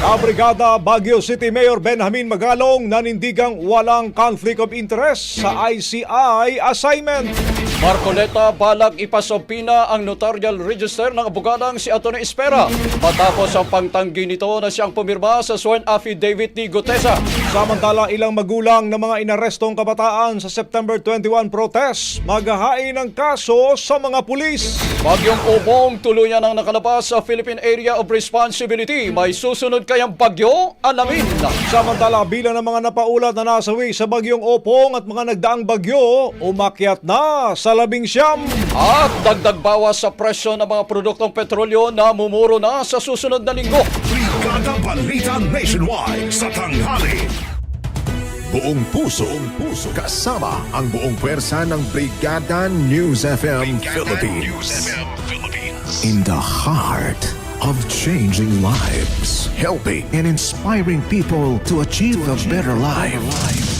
Kabrigada Baguio City Mayor Benjamin Magalong nanindigang walang conflict of interest sa ICI assignment. Marcoleta balag ipasopina ang notarial register ng abogadang si Atty. Espera matapos ang pangtanggi nito na siyang pumirma sa sworn affidavit ni Gutesa. Samantala ilang magulang ng mga inarestong kabataan sa September 21 protest maghahain ng kaso sa mga pulis. Bagyong Ubong tuluyan ang nakalabas sa Philippine Area of Responsibility. May susunod kayang bagyo? Alamin. Samantala bilang ng mga napaulat na nasawi sa bagyong Opong at mga nagdaang bagyo, umakyat na sa labing siyam. At dagdag bawas sa presyo ng mga produktong petrolyo na mumuro na sa susunod na linggo. Brigada Balita Nationwide sa tanghali. Buong puso, buong puso, kasama ang buong pwersa ng Brigada News FM Philippines. In the heart of changing lives, helping and inspiring people to achieve a better life.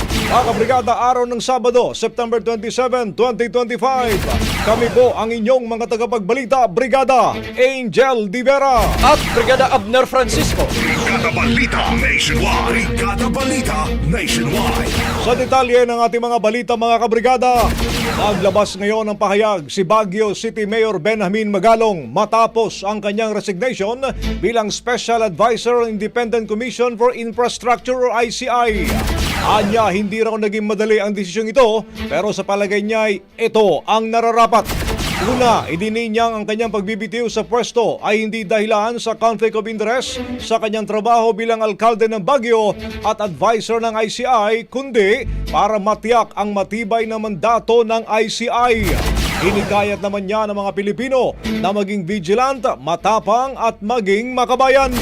Mga kabrigada, araw ng Sabado, September 27, 2025. Kami po ang inyong mga tagapagbalita, Brigada Angel Divera. At Brigada Abner Francisco. Brigada Balita Nationwide. Brigada Balita Nationwide. Sa detalye ng ating mga balita mga kabrigada, naglabas ngayon ng pahayag si Baguio City Mayor Benjamin Magalong matapos ang kanyang resignation bilang Special Advisor Independent Commission for Infrastructure or ICI. Anya, hindi raw naging madali ang desisyong ito pero sa palagay niya ay ito ang nararapat. Una, idinin niyang ang kanyang pagbibitiw sa pwesto ay hindi dahilan sa conflict of interest sa kanyang trabaho bilang alkalde ng Baguio at advisor ng ICI, kundi para matiyak ang matibay na mandato ng ICI. Inikayat naman niya ng mga Pilipino na maging vigilant, matapang at maging makabayan.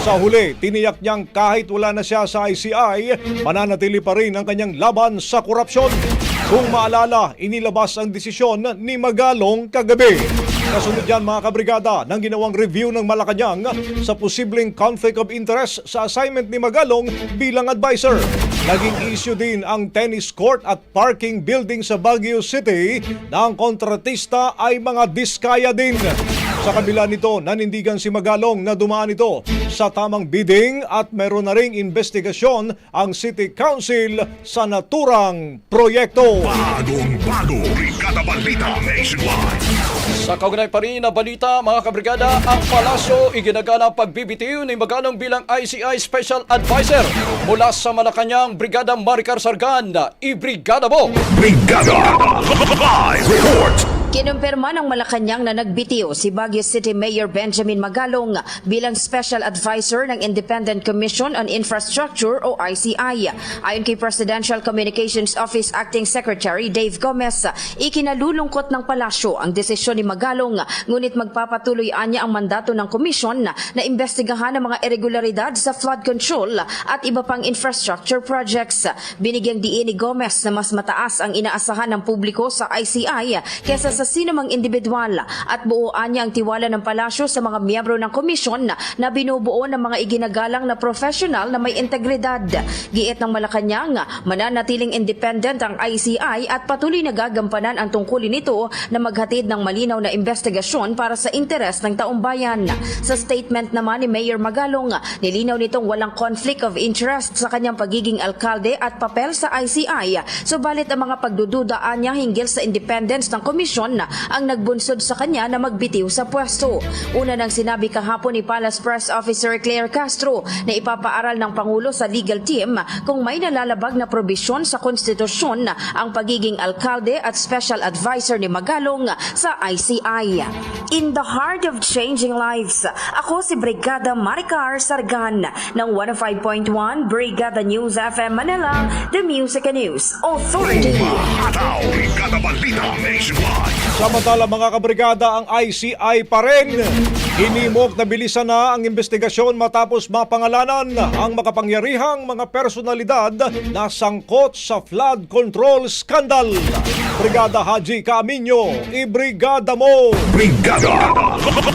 Sa huli, tiniyak niyang kahit wala na siya sa ICI, mananatili pa rin ang kanyang laban sa korupsyon. Kung maalala, inilabas ang desisyon ni Magalong kagabi. Kasunod yan mga kabrigada ng ginawang review ng Malacanang sa posibleng conflict of interest sa assignment ni Magalong bilang advisor. Naging issue din ang tennis court at parking building sa Baguio City na ang kontratista ay mga diskaya din. Sa kabila nito, nanindigan si Magalong na dumaan ito sa tamang bidding at meron na ring investigasyon ang City Council sa naturang proyekto. Bagong bago, Brigada Balita Nationwide. Sa kaugnay pa rin na balita, mga kabrigada, ang palasyo iginagana ang pagbibitiw ni Magalong bilang ICI Special Advisor. Mula sa Malacanang, Brigada Maricar Sargan, i-brigada mo! Brigada Live Report. Kinumpirma ng Malacanang na nagbitiw si Baguio City Mayor Benjamin Magalong bilang Special Advisor ng Independent Commission on Infrastructure o ICI. Ayon kay Presidential Communications Office Acting Secretary Dave Gomez, ikinalulungkot ng palasyo ang desisyon ni Magalong ngunit magpapatuloy anya ang mandato ng komisyon na imbestigahan ang mga irregularidad sa flood control at iba pang infrastructure projects. Binigyang diin ni Gomez na mas mataas ang inaasahan ng publiko sa ICI kesa sa sinumang individual at buuan niya ang tiwala ng palasyo sa mga miyembro ng komisyon na binubuo ng mga iginagalang na professional na may integridad. Giit ng Malacanang, mananatiling independent ang ICI at patuloy na gagampanan ang tungkulin nito na maghatid ng malinaw na investigasyon para sa interes ng taong bayan. Sa statement naman ni Mayor Magalong, nilinaw nitong walang conflict of interest sa kanyang pagiging alkalde at papel sa ICI. Subalit ang mga pagdududaan niya hinggil sa independence ng komisyon ang nagbunsod sa kanya na magbitiw sa pwesto. Una nang sinabi kahapon ni Palace Press Officer Claire Castro na ipapaaral ng Pangulo sa legal team kung may nalalabag na probisyon sa konstitusyon ang pagiging alkalde at special advisor ni Magalong sa ICI. In the heart of changing lives, ako si Brigada Maricar Sargan ng 105.1 Brigada News FM Manila, The Music and News Authority. Brigada Balita Nationwide. Samantala mga kabrigada, ang ICI pa rin. Hinimok na bilisan na ang investigasyon matapos mapangalanan ang makapangyarihang mga personalidad na sangkot sa flood control scandal. Brigada Haji Camino, ibrigada mo! Brigada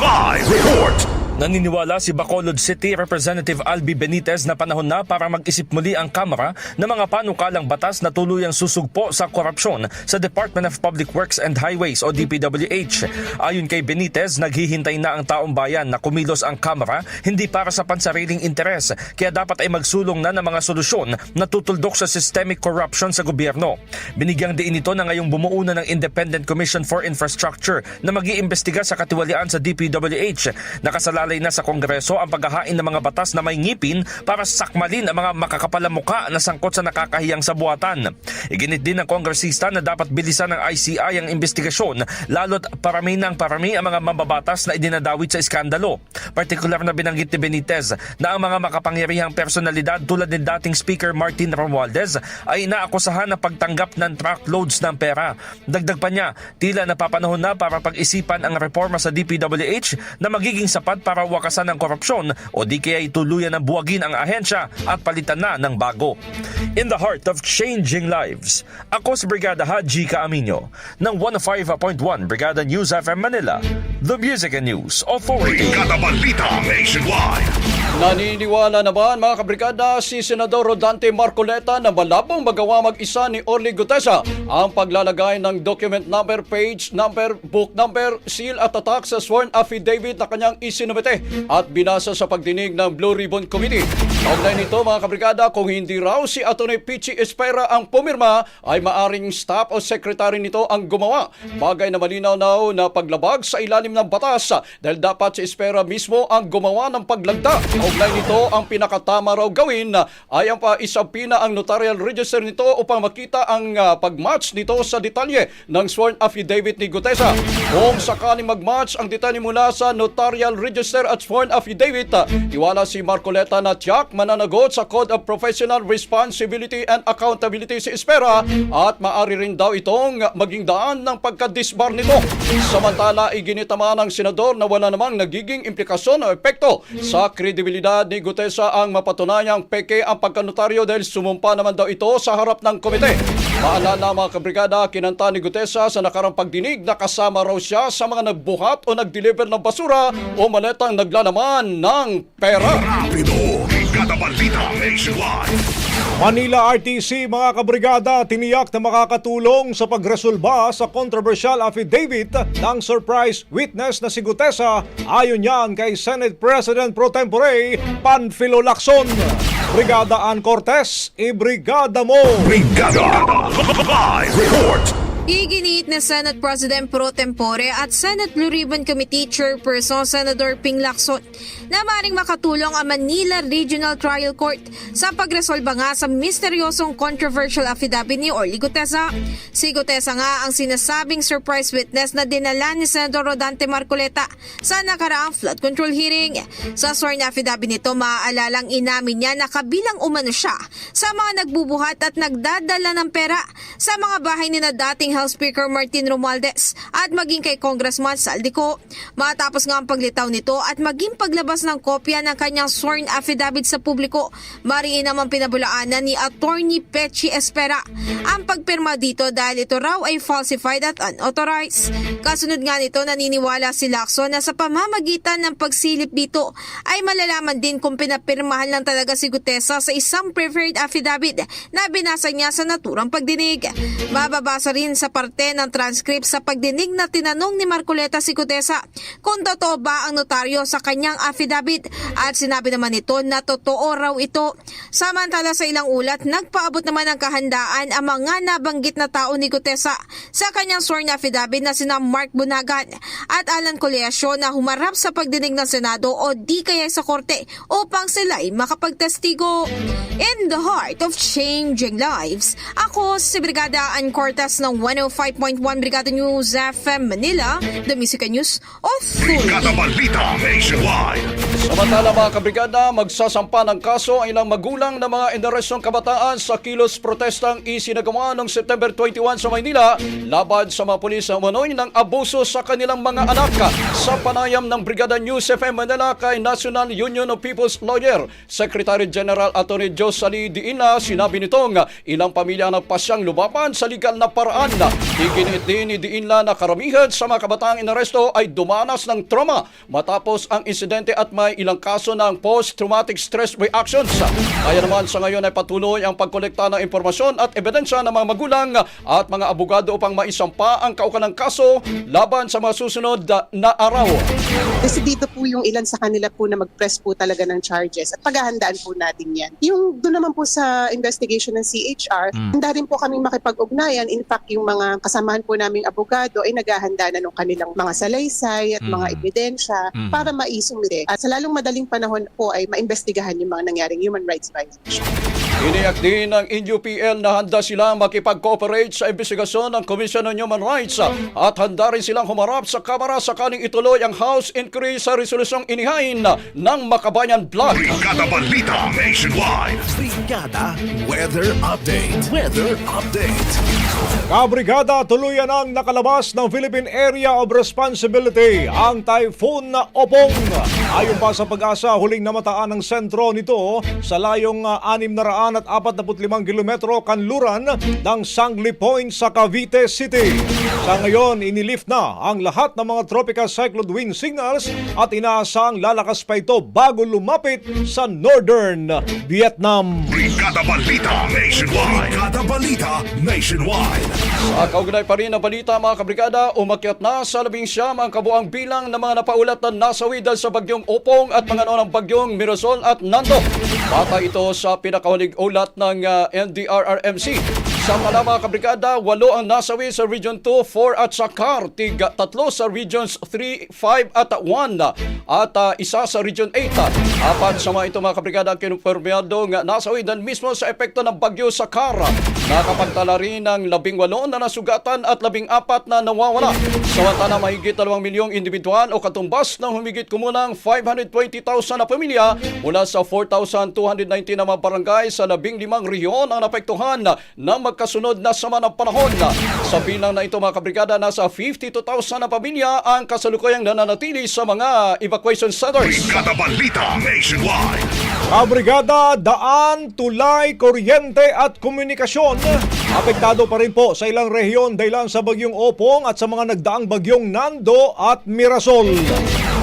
Live Report. Naniniwala si Bacolod City Representative Albi Benitez na panahon na para mag-isip muli ang Kamara ng mga panukalang batas na tuluyang susugpo sa korupsyon sa Department of Public Works and Highways o DPWH. Ayon kay Benitez, naghihintay na ang taong bayan na kumilos ang Kamara hindi para sa pansariling interes kaya dapat ay magsulong na ng mga solusyon na tutuldok sa systemic corruption sa gobyerno. Binigyang diin ito na ngayong bumuo na ng Independent Commission for Infrastructure na mag-iimbestiga sa katiwalian sa DPWH. Nakasalalay na sa Kongreso ang paghahain ng mga batas na may ngipin para sakmalin ang mga makakapalamuka na sangkot sa nakakahiyang sabuatan. Iginit din ng kongresista na dapat bilisan ng ICI ang investigasyon lalo't parami ng parami ang mga mababatas na idinadawit sa iskandalo. Partikular na binanggit ni Benitez na ang mga makapangyarihang personalidad tulad ni dating Speaker Martin Romualdez ay inaakusahan ng pagtanggap ng truckloads ng pera. Dagdag pa niya, tila napapanahon na para pag-isipan ang reforma sa DPWH na magiging sapat para wakasan ng korupsyon o di kaya tuluyan ng buwagin ang ahensya at palitan na ng bago. In the heart of changing lives, ako si Brigada Haji Kaaminyo ng 105.1 Brigada News FM Manila, The Music and News Authority. Brigada Balita Nationwide. Naniniwala naman mga kabrigada si Senador Rodante Marcoleta na malabong magawa mag-isa ni Orly Gutesa ang paglalagay ng document number, page number, book number, seal at tatak sa sworn affidavit na kanyang isinumite at binasa sa pagdinig ng Blue Ribbon Committee. Kaugnay nito mga kabrigada kung hindi raw si Atty. Pichi Espera ang pumirma ay maaring staff o secretary nito ang gumawa. Bagay na malinaw na na paglabag sa ilalim ng batas dahil dapat si Espera mismo ang gumawa ng paglagda. Kaugnay nito ang pinakatama raw gawin ay ang paisapina ang notarial register nito upang makita ang ah, pagmatch nito sa detalye ng sworn affidavit ni Gutesa. Kung sakaling magmatch ang detalye mula sa notarial register register at sworn affidavit. Iwala si Marcoleta na tiyak mananagot sa Code of Professional Responsibility and Accountability si Espera at maari rin daw itong maging daan ng pagka-disbar nito. Samantala, iginitama ng senador na wala namang nagiging implikasyon o epekto sa kredibilidad ni Gutesa ang mapatunayang peke ang pagkanotaryo dahil sumumpa naman daw ito sa harap ng komite. Maalala mga kabrigada, kinanta ni Gutesa sa nakarang pagdinig na kasama raw siya sa mga nagbuhat o nag-deliver ng basura o maletang naglalaman ng pera. Rapido, Balita Nationwide. Manila RTC mga kabrigada tiniyak na makakatulong sa pagresolba sa controversial affidavit ng surprise witness na si Gutesa ayon yan kay Senate President Pro Tempore Panfilo Lacson. Brigada Ann Cortez, ibrigada mo! Brigada Live Report. Iginiit ni Senate President Pro Tempore at Senate Blue Ribbon Committee Chairperson Senator Ping Lacson na maring makatulong ang Manila Regional Trial Court sa pagresolba nga sa misteryosong controversial affidavit ni Orly Gutesa. Si Gutesa nga ang sinasabing surprise witness na dinala ni Senator Rodante Marcoleta sa nakaraang flood control hearing. Sa sworn affidavit nito, maaalalang inamin niya na kabilang umano siya sa mga nagbubuhat at nagdadala ng pera sa mga bahay ni na dating House Speaker Martin Romualdez at maging kay Congressman Saldico. Matapos nga ang paglitaw nito at maging paglabas ng kopya ng kanyang sworn affidavit sa publiko, mariin naman pinabulaanan ni Attorney Pechi Espera ang pagpirma dito dahil ito raw ay falsified at unauthorized. Kasunod nga nito, naniniwala si Lacson na sa pamamagitan ng pagsilip dito ay malalaman din kung pinapirmahan lang talaga si Gutesa sa isang preferred affidavit na binasa niya sa naturang pagdinig. Mababasa rin sa parte ng transcript sa pagdinig na tinanong ni Marcoleta si Gutesa kung totoo ba ang notaryo sa kanyang affidavit at sinabi naman nito na totoo raw ito. Samantala sa ilang ulat, nagpaabot naman ng kahandaan ang mga nabanggit na tao ni Gutesa sa kanyang sworn affidavit na sina Mark Bunagan at Alan Coleasio na humarap sa pagdinig ng Senado o di kaya sa korte upang sila'y makapagtestigo. In the heart of changing lives, ako si Brigada Ann Cortez ng 105.1 Brigada News FM Manila, the Music News Brigada Authority. Balita Nationwide. Samantala mga kabrigada, magsasampa ng kaso ang ilang magulang ng mga inarestong kabataan sa kilos protestang isinagawa noong September 21 sa Maynila laban sa mga pulis na umanoy ng abuso sa kanilang mga anak. Sa panayam ng Brigada News FM Manila kay National Union of People's Lawyer, Secretary General Attorney Josali Diina, sinabi nitong ilang pamilya ang nagpasyang lumaban sa legal na paraan. Iginit din ni Diina na karamihan sa mga kabataang inaresto ay dumanas ng trauma matapos ang insidente at may ilang kaso ng post-traumatic stress reactions. Kaya naman sa ngayon ay patuloy ang pagkolekta ng impormasyon at ebidensya ng mga magulang at mga abogado upang maisampa ang kaukanang kaso laban sa mga susunod na araw. Kasi dito po yung ilan sa kanila po na mag-press po talaga ng charges at paghahandaan po natin yan. Yung doon naman po sa investigation ng CHR, handa rin po kaming makipag-ugnayan. In fact, yung mga kasamahan po naming abogado ay naghahanda na ng kanilang mga salaysay at mga ebidensya para maisumite. At sa lalong madaling panahon po ay maimbestigahan yung mga nangyaring human rights violations. Iniyak din ng NUPL na handa silang makipag-cooperate sa investigasyon ng Commission on Human Rights at handa rin silang humarap sa Kamara sakaling ituloy ang House inquiry sa resolusyong inihain ng Makabayan Blood. Brigada Balita Nationwide. Brigada Weather Update. Weather Update. Kabrigada, tuluyan ang nakalabas ng Philippine Area of Responsibility, ang Typhoon na Opong. Ayon pa sa pag-asa, huling namataan ng sentro nito sa layong ah, 645 kilometro kanluran ng Sangli Point sa Cavite City. Sa ngayon, inilift na ang lahat ng mga tropical cyclone wind signals at inaasang lalakas pa ito bago lumapit sa northern Vietnam. Brigada Balita Nationwide. Brigada Balita Nationwide. Sa kaugnay pa rin na balita mga kabrigada, umakyat na sa labing siyam ang kabuang bilang ng mga napaulat na nasawi dahil sa bagyong Opong at mga noon ng bagyong Mirasol at Nando. Bata ito sa pinakahuling ulat ng ah, NDRRMC. Samala mga kabrigada, walo ang nasawi sa Region 2, 4 at Sakar, tiga, tatlo sa Regions 3, 5 at 1 at ah, isa sa Region 8. Apat sa mga ito mga kabrigada ang kinumpirmado nga nasawi dan mismo sa epekto ng Bagyo Sakar. Nakapagtala rin ng labing walo na nasugatan at labing apat na nawawala. Samantala mahigit 2 milyong individual o katumbas ng humigit kumunang 520,000 na pamilya mula sa 4,219 na mga barangay sa labing limang rehiyon ang napektuhan ng magkasunod na sama ng panahon. Sa bilang na ito mga kabrigada, nasa 52,000 na pamilya ang kasalukuyang nananatili sa mga evacuation centers. Brigada Balita Nationwide. Kabrigada, daan, tulay, kuryente at komunikasyon. Apektado pa rin po sa ilang rehiyon dahilan sa bagyong Opong at sa mga nagdaang bagyong Nando at Mirasol.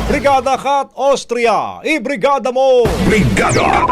Brigada Kat Austria, ibrigada mo! Brigada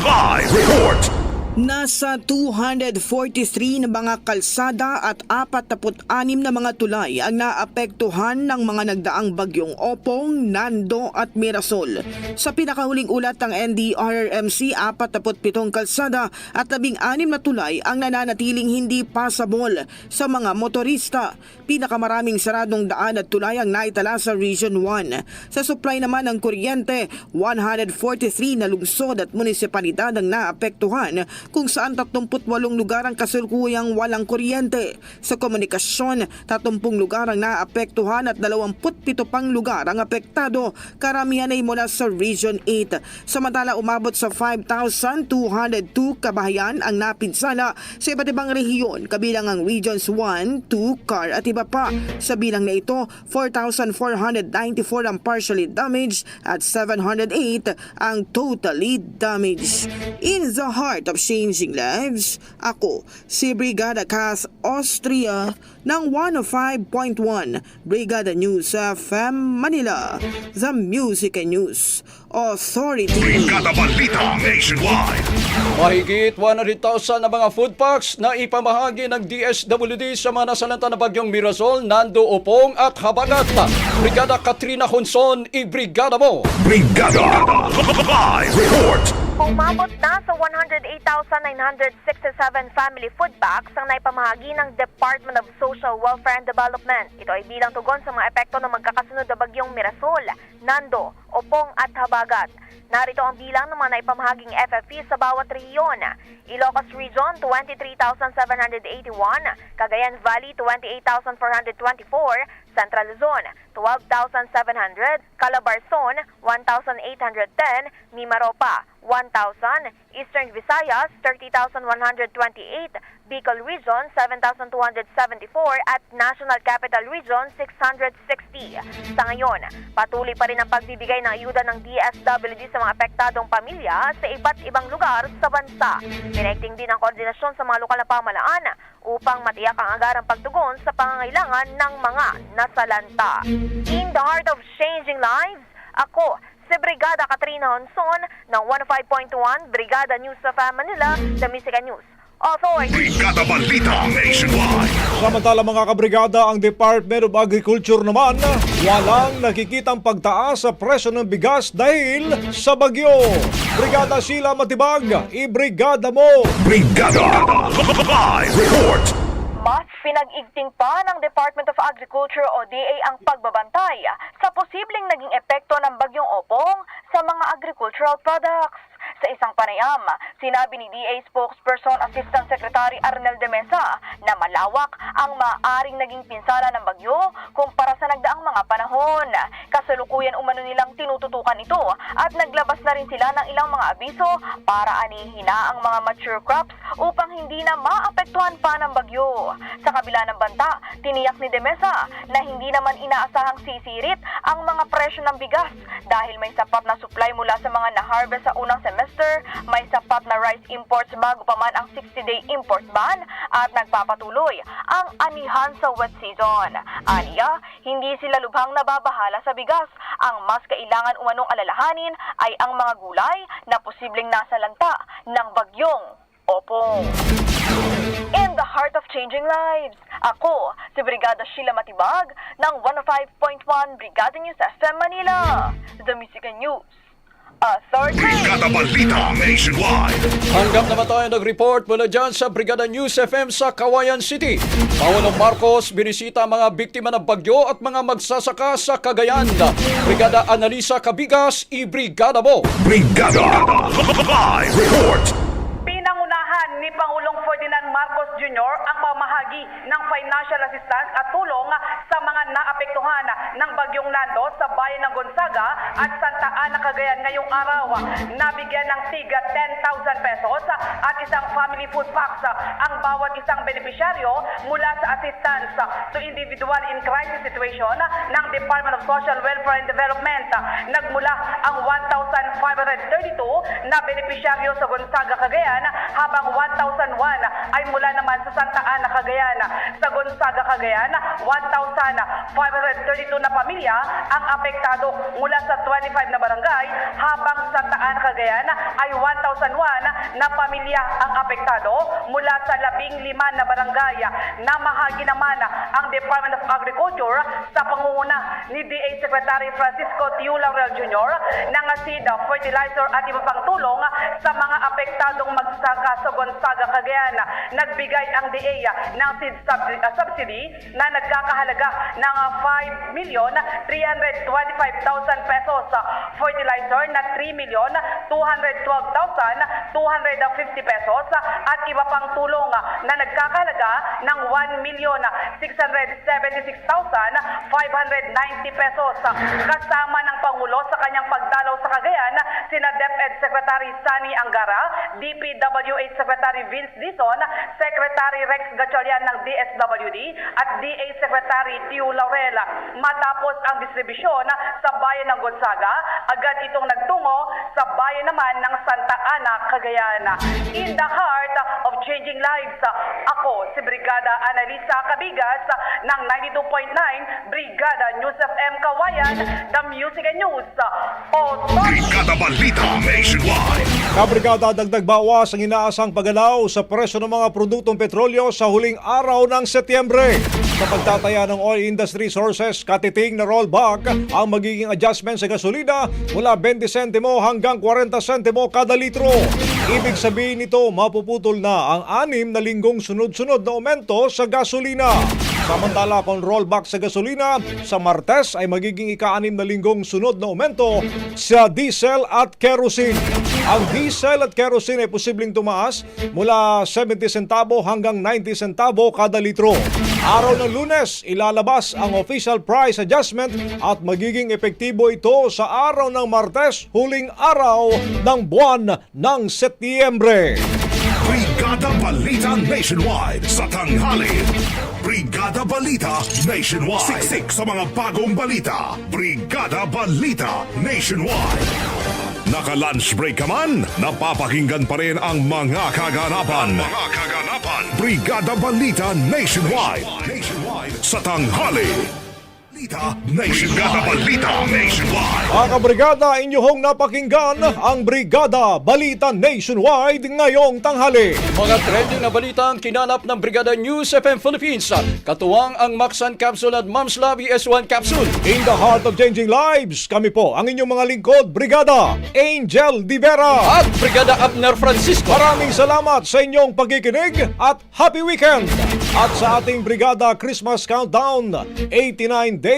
Live Report. Nasa 243 na mga kalsada at 46 na mga tulay ang naapektuhan ng mga nagdaang bagyong Opong, Nando at Mirasol. Sa pinakahuling ulat ng NDRRMC, 47 kalsada at 16 na tulay ang nananatiling hindi passable sa mga motorista. Pinakamaraming saradong daan at tulay ang naitala sa Region 1. Sa supply naman ng kuryente, 143 na lungsod at munisipalidad ang naapektuhan kung saan 38 lugar ang kasulukuyang walang kuryente. Sa komunikasyon, 30 lugar ang naapektuhan at 27 pang lugar ang apektado. Karamihan ay mula sa Region 8. Samantala umabot sa 5,202 kabahayan ang napinsala sa iba't ibang rehiyon kabilang ang Regions 1, 2, CAR at iba pa. Sa bilang na ito, 4,494 ang partially damaged at 708 ang totally damaged. In the heart of changing lives, ako si Brigada Cass Austria ng 105.1 Brigada News FM Manila, The Music and News Authority. Brigada Balita Nationwide. Mahigit 100,000 na mga food packs na ipamahagi ng DSWD sa mga nasalanta na bagyong Mirasol, Nando Opong at Habagat. Brigada Katrina Honson, ibrigada mo! Brigada Live Report. Umabot na sa 108,967 family food packs ang naipamahagi ng Department of Social Welfare and Development. Ito ay bilang tugon sa mga epekto ng magkakasunod na bagyong Mirasol, Nando, Opong at Habagat. Narito ang bilang ng mga naipamahaging FFP sa bawat rehiyon. Ilocos Region, 23,781. Cagayan Valley, 28,424. Central Luzon, 12,700. Calabarzon, 1,810. Mimaropa, 1,000. Eastern Visayas, 30,128. Bicol Region, 7,274 at National Capital Region, 660. Sa ngayon, patuloy pa rin ang pagbibigay ng ayuda ng DSWD sa mga apektadong pamilya sa iba't ibang lugar sa bansa. Pinekting din ang koordinasyon sa mga lokal na pamalaan upang matiyak ang agarang pagtugon sa pangangailangan ng mga nasalanta. In the heart of changing lives, ako si Brigada Katrina Honson ng 105.1 Brigada News of Manila, The Music and News Authority. Brigada Balita Nationwide. Samantala mga kabrigada, ang Department of Agriculture naman, walang nakikitang pagtaas sa presyo ng bigas dahil sa bagyo. Brigada Sila Matibag, ibrigada mo! Brigada Live Report. Mas pinag-igting pa ng Department of Agriculture o DA ang pagbabantay sa posibleng naging epekto ng bagyong opong sa mga agricultural products. Sa isang panayam, sinabi ni DA spokesperson Assistant Secretary Arnel de Mesa na malawak ang maaaring naging pinsala ng bagyo kumpara sa nagdaang mga panahon. Kasalukuyan umano nilang tinututukan ito at naglabas na rin sila ng ilang mga abiso para anihin na ang mga mature crops upang hindi na maapektuhan pa ng bagyo. Sa kabila ng banta, tiniyak ni De Mesa na hindi naman inaasahang sisirit ang mga presyo ng bigas dahil may sapat na supply mula sa mga na-harvest sa unang semester, may sapat na rice imports bago pa man ang 60-day import ban at nagpapatuloy ang anihan sa wet season. Aniya, hindi sila lubhang nababahala sa bigas. Ang mas kailangan umanong alalahanin ay ang mga gulay na posibleng nasa lanta ng bagyong Opong. In the heart of changing lives, ako si Brigada Sheila Matibag ng 105.1 Brigada News FM Manila, The Music News Authority. Brigada Balita Nationwide. Hanggang naman tayo nag-report mula dyan sa Brigada News FM sa Kawayan City. Pangulong Marcos binisita mga biktima ng bagyo at mga magsasaka sa Cagayan. Brigada Analisa Cabigas, i-brigada mo. Brigada Live Report. Pinangunahan ni Pangulong Ferdinand Marcos Jr. ang pamahagi ng financial assistance at tulong naapektuhan ng bagyong Nando sa bayan ng Gonzaga at Santa Ana, Cagayan ngayong araw. Nabigyan ng tiga 10,000 pesos at isang family food packs ang bawat isang benepisyaryo mula sa assistance to individual in crisis situation ng Department of Social Welfare and Development. Nagmula ang 1,532 na benepisyaryo sa Gonzaga, Cagayan habang 1,001 ay mula naman sa Santa Ana, Cagayan. Sa Gonzaga, Cagayan, 1,532 na pamilya ang apektado mula sa 25 na barangay habang sa Santa Ana, Cagayan ay 1,001 na pamilya ang apektado mula sa 15 na barangay. Namahagi naman ang Department of Agriculture sa pangunguna ni DA Secretary Francisco Tiulaurel Jr. ng seed, fertilizer at iba pang tulong sa mga apektadong magsaka sa Gonzaga, Cagayan. Nagbigay ang DA ng seed uh, subsidy na nagkakahalaga ng uh, 5 million 325,000 pesos. Fertilizer na 3 million 212,250 pesos at iba pang tulong na nagkakahalaga ng 1 million 676,590 pesos. Kasama ng Pangulo sa kanyang pagdalaw sa Cagayan, sina DepEd Secretary Sani Angara, DPWH Secretary Vince Dizon, Secretary Rex Gatchalian ng DSWD at DA Secretary Tiu Laurel. Matapos ang distribusyon sa bayan ng Gonzaga, agad itong nagtungo sa bayan naman ng Santa Ana, Cagayan. In the heart changing lives, ako si Brigada Analisa Cabigas ng 92.9 Brigada News FM Kawayan, The Music and News. Brigada Balita Nationwide. Kabrigada dagdag bawas ang inaasang paggalaw sa presyo ng mga produktong petrolyo sa huling araw ng Setyembre. Sa pagtataya ng oil industry sources, katiting na rollback ang magiging adjustment sa gasolina mula 20 sentimo hanggang 40 sentimo kada litro. Ibig sabihin nito, mapuputol na ang anim na linggong sunod-sunod na aumento sa gasolina. Samantala kung rollback sa gasolina, sa Martes ay magiging ika-anim na linggong sunod na aumento sa diesel at kerosene. Ang diesel at kerosene ay posibleng tumaas mula 70 centavo hanggang 90 centavo kada litro. Araw ng lunes, ilalabas ang official price adjustment at magiging epektibo ito sa araw ng Martes, huling araw ng buwan ng Setyembre. Brigada Balita Nationwide sa tanghali. Brigada Balita Nationwide. Siksik sa mga bagong balita. Brigada Balita Nationwide. Naka-lunch break ka man, napapakinggan pa rin ang mga kaganapan. Mga kaganapan. Brigada Balita Nationwide. Nationwide. Sa tanghali. Balita Nationwide. Brigada Balita Nationwide. Mga kabrigada, inyong napakinggan ang Brigada Balita Nationwide ngayong tanghali. Mga trending na balita ang kinanap ng Brigada News FM Philippines. Katuwang ang Maxan Capsule at Mom's Love S1 Capsule. In the heart of changing lives, kami po ang inyong mga lingkod, Brigada Angel Divera. At Brigada Abner Francisco. Maraming salamat sa inyong pagkikinig at happy weekend! At sa ating Brigada Christmas Countdown, 89 days